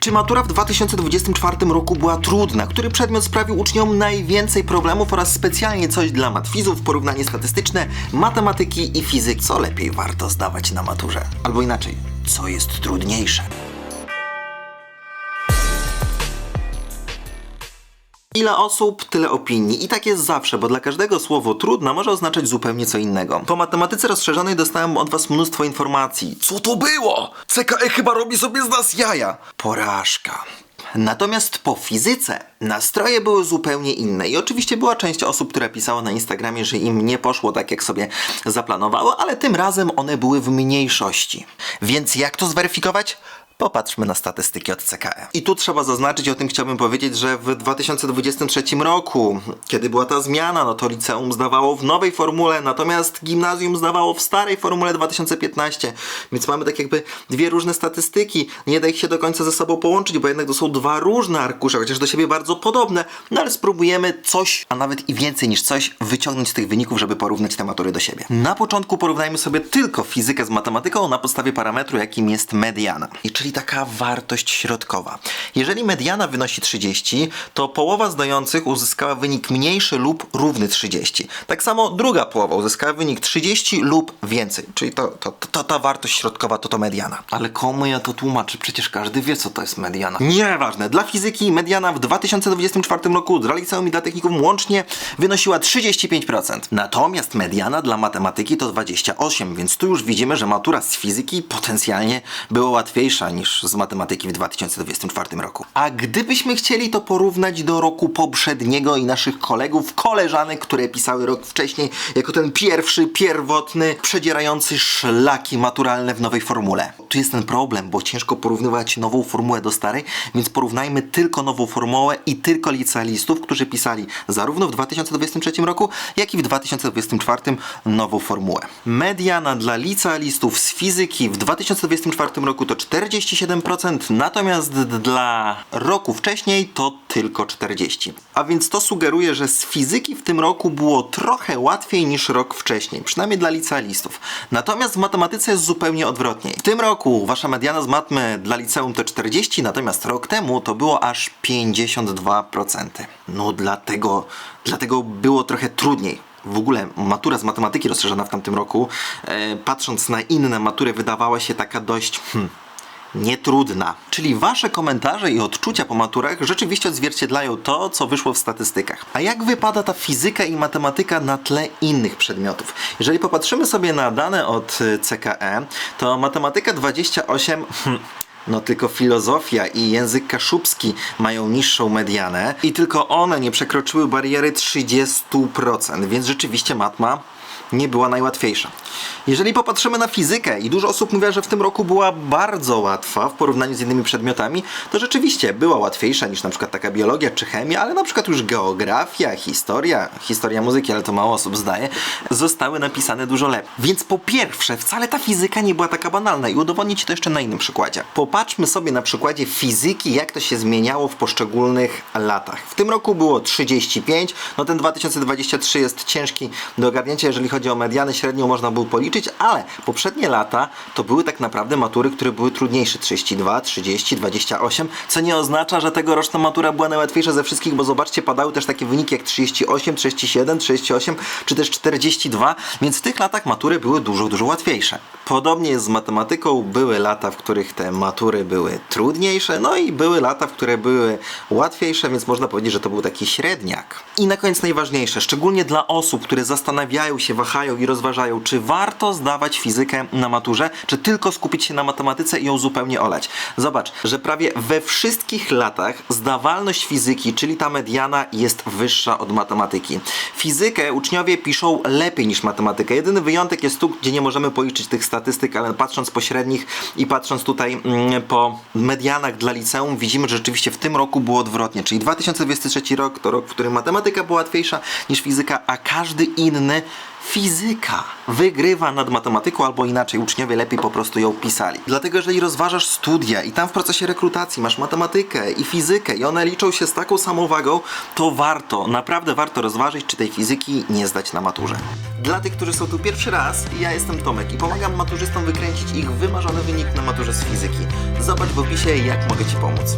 Czy matura w 2024 roku była trudna? Który przedmiot sprawił uczniom najwięcej problemów oraz specjalnie coś dla matwizów, porównanie statystyczne, matematyki i fizyki? Co lepiej warto zdawać na maturze? Albo inaczej, co jest trudniejsze? Ile osób, tyle opinii. I tak jest zawsze, bo dla każdego słowo trudna może oznaczać zupełnie co innego. Po matematyce rozszerzonej dostałem od was mnóstwo informacji. Co to było? CKE chyba robi sobie z nas jaja. Porażka. Natomiast po fizyce nastroje były zupełnie inne i oczywiście była część osób, które pisało na Instagramie, że im nie poszło tak, jak sobie zaplanowało, ale tym razem one były w mniejszości. Więc jak to zweryfikować? Popatrzmy na statystyki od CKE. I tu trzeba zaznaczyć, o tym chciałbym powiedzieć, że w 2023 roku, kiedy była ta zmiana, no to liceum zdawało w nowej formule, natomiast gimnazjum zdawało w starej formule 2015. Więc mamy tak jakby dwie różne statystyki. Nie da ich się do końca ze sobą połączyć, bo jednak to są dwa różne arkusze, chociaż do siebie bardzo podobne. No ale spróbujemy coś, a nawet i więcej niż coś, wyciągnąć z tych wyników, żeby porównać te matury do siebie. Na początku porównajmy sobie tylko fizykę z matematyką na podstawie parametru, jakim jest mediana. I czyli taka wartość środkowa. Jeżeli mediana wynosi 30, to połowa zdających uzyskała wynik mniejszy lub równy 30. Tak samo druga połowa uzyskała wynik 30 lub więcej. Czyli to, to, to, ta wartość środkowa to to mediana. Ale komu ja to tłumaczę? Przecież każdy wie, co to jest mediana. Nieważne. Dla fizyki mediana w 2024 roku dla liceum i dla technikum łącznie wynosiła 35%. Natomiast mediana dla matematyki to 28, więc tu już widzimy, że matura z fizyki potencjalnie była łatwiejsza niż z matematyki w 2024 roku. A gdybyśmy chcieli to porównać do roku poprzedniego i naszych kolegów, koleżanek, które pisały rok wcześniej, jako ten pierwszy, pierwotny, przedzierający szlaki maturalne w nowej formule. Tu jest ten problem, bo ciężko porównywać nową formułę do starej, więc porównajmy tylko nową formułę i tylko licealistów, którzy pisali zarówno w 2023 roku, jak i w 2024 nową formułę. Mediana dla licealistów z fizyki w 2024 roku to 47%, natomiast dla roku wcześniej to tylko 40%. A więc to sugeruje, że z fizyki w tym roku było trochę łatwiej niż rok wcześniej, przynajmniej dla licealistów. Natomiast w matematyce jest zupełnie odwrotnie. W tym roku wasza mediana z matmy dla liceum to 40, natomiast rok temu to było aż 52%. No dlatego, dlatego było trochę trudniej. W ogóle matura z matematyki rozszerzona w tamtym roku, e, patrząc na inne matury, wydawała się taka dość. Hmm, nietrudna. Czyli wasze komentarze i odczucia po maturach rzeczywiście odzwierciedlają to, co wyszło w statystykach. A jak wypada ta fizyka i matematyka na tle innych przedmiotów? Jeżeli popatrzymy sobie na dane od y, CKE, to matematyka 28 hmm, no tylko filozofia i język kaszubski mają niższą medianę i tylko one nie przekroczyły bariery 30%, więc rzeczywiście matma nie była najłatwiejsza. Jeżeli popatrzymy na fizykę i dużo osób mówi, że w tym roku była bardzo łatwa w porównaniu z innymi przedmiotami, to rzeczywiście była łatwiejsza niż na przykład taka biologia czy chemia, ale na przykład już geografia, historia, historia muzyki, ale to mało osób zdaje, zostały napisane dużo lepiej. Więc po pierwsze, wcale ta fizyka nie była taka banalna i udowodnię Ci to jeszcze na innym przykładzie. Popatrzmy sobie na przykładzie fizyki, jak to się zmieniało w poszczególnych latach. W tym roku było 35, no ten 2023 jest ciężki do ogarnięcia, jeżeli chodzi o mediany, średnią można było policzyć, ale poprzednie lata to były tak naprawdę matury, które były trudniejsze. 32, 30, 28, co nie oznacza, że tegoroczna matura była najłatwiejsza ze wszystkich, bo zobaczcie, padały też takie wyniki jak 38, 37, 38, czy też 42, więc w tych latach matury były dużo, dużo łatwiejsze. Podobnie jest z matematyką, były lata, w których te matury były trudniejsze, no i były lata, w które były łatwiejsze, więc można powiedzieć, że to był taki średniak. I na koniec najważniejsze, szczególnie dla osób, które zastanawiają się, wahają i rozważają, czy warto zdawać fizykę na maturze, czy tylko skupić się na matematyce i ją zupełnie olać. Zobacz, że prawie we wszystkich latach zdawalność fizyki, czyli ta mediana, jest wyższa od matematyki. Fizykę uczniowie piszą lepiej niż matematykę. Jedyny wyjątek jest tu, gdzie nie możemy policzyć tych statystyk, ale patrząc po średnich i patrząc tutaj mm, po medianach dla liceum, widzimy, że rzeczywiście w tym roku było odwrotnie. Czyli 2023 rok to rok, w którym matematyka była łatwiejsza niż fizyka, a każdy inny Fizyka wygrywa nad matematyką, albo inaczej uczniowie lepiej po prostu ją pisali. Dlatego, jeżeli rozważasz studia i tam w procesie rekrutacji masz matematykę i fizykę i one liczą się z taką samą wagą, to warto, naprawdę warto rozważyć, czy tej fizyki nie zdać na maturze. Dla tych, którzy są tu pierwszy raz, ja jestem Tomek i pomagam maturzystom wykręcić ich wymarzony wynik na maturze z fizyki. Zobacz w opisie, jak mogę Ci pomóc.